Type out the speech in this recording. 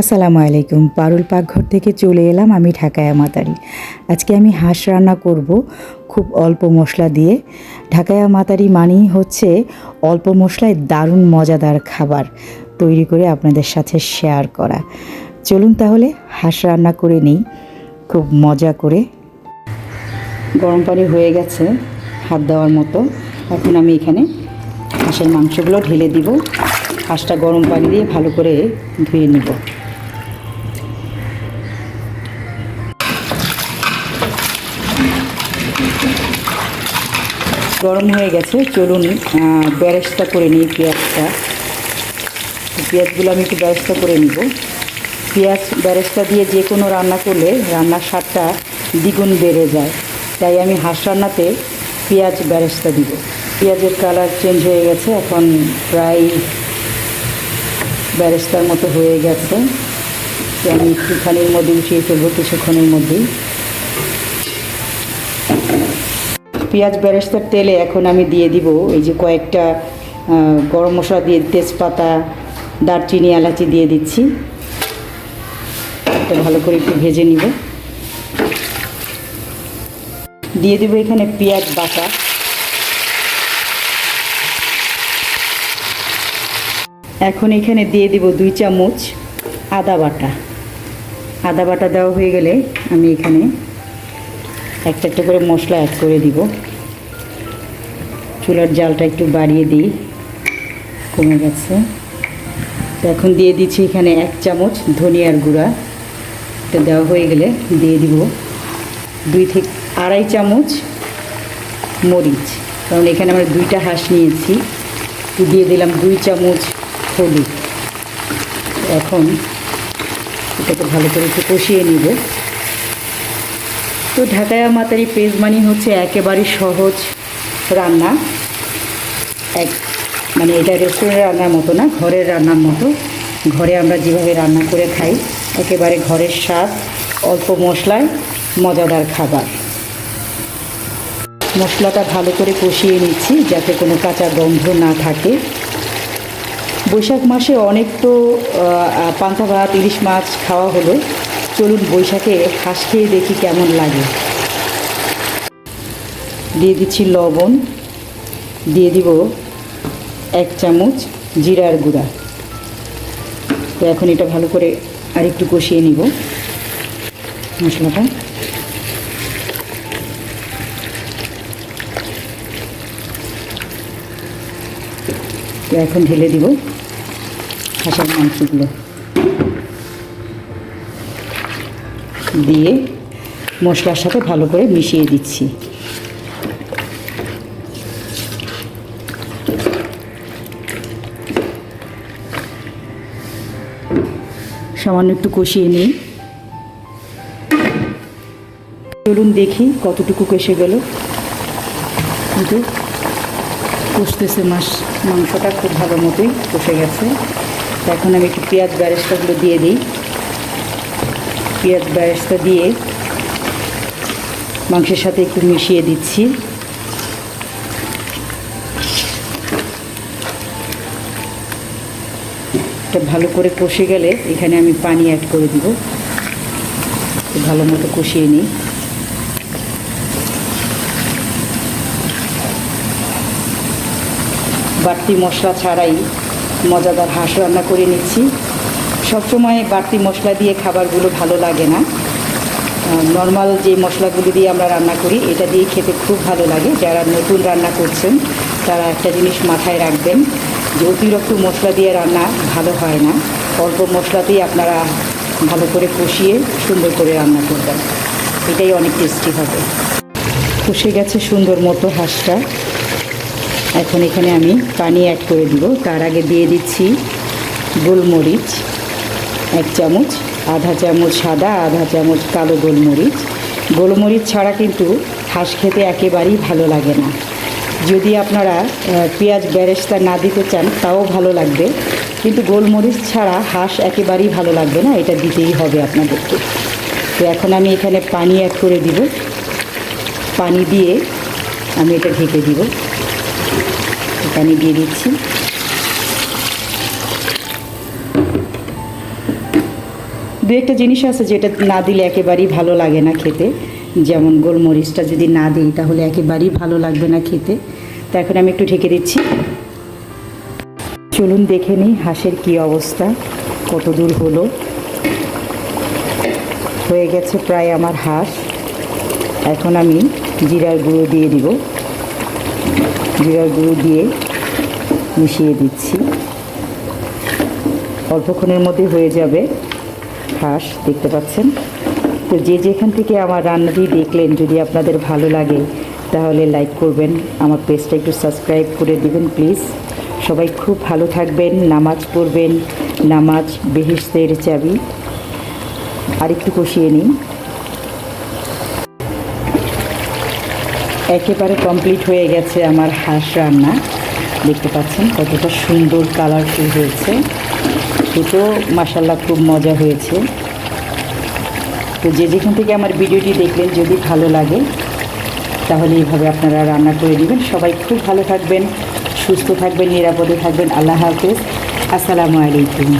আসসালামু আলাইকুম। পারুল পাকঘর থেকে চলে এলাম আমি ঢাকায় মাতারি। আজকে আমি হাঁস রান্না করব খুব অল্প মশলা দিয়ে। ঢাকায়া মাতারি মানেই হচ্ছে অল্প মশলায় দারুণ মজাদার খাবার তৈরি করে আপনাদের সাথে শেয়ার করা। চলুন তাহলে হাঁস রান্না করে নিই, খুব মজা করে। গরম পানি হয়ে গেছে হাত দেওয়ার মতো। এখন আমি এখানে হাঁসের মাংসগুলো ঢেলে দিব। হাঁসটা গরম পানি দিয়ে ভালো করে ধুয়ে নিব। গরম হয়ে গেছে, চলুন ব্যারেস্তা করে নিই পেঁয়াজটা। পেঁয়াজগুলো আমি একটু ব্যারেস্তা করে নিব। পেঁয়াজ ব্যারেস্তা দিয়ে যে কোনো রান্না করলে রান্নার স্বাদটা দ্বিগুণ বেড়ে যায়। তাই আমি হাঁস রান্নাতে পেঁয়াজ ব্যারেস্তা দিব। পেঁয়াজের কালার চেঞ্জ হয়ে গেছে, এখন প্রায় ব্যারেস্তার মতো হয়ে গেছে। আমি একটুখানির মধ্যে উঠিয়ে ফেলব, কিছুক্ষণের মধ্যেই। পেঁয়াজ বেরেস্তার তেলে এখন আমি দিয়ে দিব এই যে কয়েকটা গরম মশলা দিয়ে তেজপাতা, দারচিনি, এলাচি দিয়ে দিচ্ছি। এটা ভালো করে একটু ভেজে নিব। দিয়ে দেবো এখানে পেঁয়াজ বাটা। এখন এখানে দিয়ে দিব দুই চামচ আদা বাটা। আদা বাটা দেওয়া হয়ে গেলে আমি এখানে একটা একটা করে মশলা অ্যাড করে দিব। চুলার জালটা একটু বাড়িয়ে দিই, কমে গেছে। তো এখন দিয়ে দিচ্ছি এখানে এক চামচ ধনিয়ার গুঁড়া। এটা দেওয়া হয়ে গেলে দিয়ে দিব দুই থেকে আড়াই চামচ মরিচ। কারণ এখানে আমরা দুইটা হাঁস নিয়েছি। দিয়ে দিলাম দুই চামচ হলুদ। এখন এটাকে ভালো করে একটু কষিয়ে নিব। তো ঢাকায়া মাতারি পেজ মানি হচ্ছে একেবারে সহজ রান্না। এক মানে এটা রেস্টুরেন্টের রান্নার মতো না, ঘরের রান্নার মতো। ঘরে আমরা যেভাবে রান্না করে খাই, একেবারে ঘরের স্বাদ, অল্প মশলায় মজাদার খাবার। মশলাটা ভালো করে কষিয়ে নিচ্ছি যাতে কোনো কাঁচা গন্ধ না থাকে। বৈশাখ মাসে অনেক তো পান্তা ভাত, ইলিশ মাছ খাওয়া হলো। চলুন বৈশাখে হাঁস খেয়ে দেখি কেমন লাগে। দিয়ে দিচ্ছি লবণ, দিয়ে দিব এক চামচ জিরার গুঁড়া। তো এখন এটা ভালো করে আরেকটু কষিয়ে নিব মশলাটা। তো এখন ঢেলে দিব হাঁসের মাংসগুলো। দিয়ে মশলার সাথে ভালো করে মিশিয়ে দিচ্ছি। সামান্য একটু কষিয়ে নিই। চলুন দেখি কতটুকু কষে গেল। কিন্তু কষতেছে মাস, মাংসটা খুব ভালো মতোই কষে গেছে। এখন আমি একটু পেঁয়াজ ব্যারেস্তাগুলো দিয়ে দিই। পেঁয়াজ ব্যারেস্তা দিয়ে মাংসের সাথে একটু মিশিয়ে দিচ্ছি। ভালো করে কষে গেলে এখানে আমি পানি অ্যাড করে দিব। ভালো মতো কষিয়ে নিই। বাড়তি মশলা ছাড়াই মজাদার হাঁস রান্না করে নিচ্ছি। সবসময় বাড়তি মশলা দিয়ে খাবারগুলো ভালো লাগে না। নর্মাল যে মশলাগুলো দিয়ে আমরা রান্না করি, এটা দিয়ে খেতে খুব ভালো লাগে। যারা নতুন রান্না করছেন, তারা একটা জিনিস মাথায় রাখবেন যে অতিরিক্ত মশলা দিয়ে রান্না ভালো হয় না। অল্প মশলাতেই আপনারা ভালো করে কষিয়ে সুন্দর করে রান্না করবেন। এটাই অনেক টেস্টি হবে। কষে গেছে সুন্দর মতো হাঁসটা। এখন এখানে আমি পানি অ্যাড করে দিব। তার আগে দিয়ে দিচ্ছি গোলমরিচ। এক চামচ, আধা চামচ সাদা, আধা চামচ কালো গোলমরিচ। গোলমরিচ ছাড়া কিন্তু হাঁস খেতে একেবারেই ভালো লাগে না। যদি আপনারা পেঁয়াজ বেরেস্তা না দিতে চান, তাও ভালো লাগবে। কিন্তু গোলমরিচ ছাড়া হাঁস একেবারেই ভালো লাগবে না, এটা দিতেই হবে আপনাদেরকে। তো এখন আমি এখানে পানি অ্যাড করে দিব। পানি দিয়ে আমি এটা ঢেকে দিব। পানি দিয়ে দিচ্ছি। দু একটা জিনিস আছে যেটা না দিলে একেবারেই ভালো লাগে না খেতে। যেমন গোলমরিচটা যদি না দিই তাহলে একেবারেই ভালো লাগবে না খেতে। তো এখন আমি একটু ঢেকে দিচ্ছি। চলুন দেখে নিই হাঁসের কি অবস্থা, কত দূর হলো। হয়ে গেছে প্রায় আমার হাঁস। এখন আমি জিরার গুঁড়ো দিয়ে দিব। জিরার গুঁড়ো দিয়ে মিশিয়ে দিচ্ছি। অল্পক্ষণের মধ্যে হয়ে যাবে। হাঁস দেখতে পাচ্ছেন। তো যে যেখান থেকে আমার রান্নাটি দেখলেন, যদি আপনাদের ভালো লাগে, তাহলে লাইক করবেন। আমার পেজটা একটু সাবস্ক্রাইব করে দেবেন প্লিজ সবাই খুব ভালো থাকবেন, নামাজ পড়বেন, নামাজ বেহিস্তের চাবি। আর একটু কষিয়ে নিন একেবারে কমপ্লিট হয়ে গেছে আমার হাঁস রান্না। দেখতে পাচ্ছেন কতটা সুন্দর কালারফুল হয়েছে। খেতেও মাসাল্লাহ খুব মজা হয়েছে। তো যে যেখান থেকে আমার ভিডিওটি দেখলেন, যদি ভালো লাগে, তাহলে এইভাবে আপনারা রান্না করে দিবেন সবাই খুব ভালো থাকবেন, সুস্থ থাকবেন, নিরাপদে থাকবেন। আল্লাহ হাফেজ। আসসালামু আলাইকুম।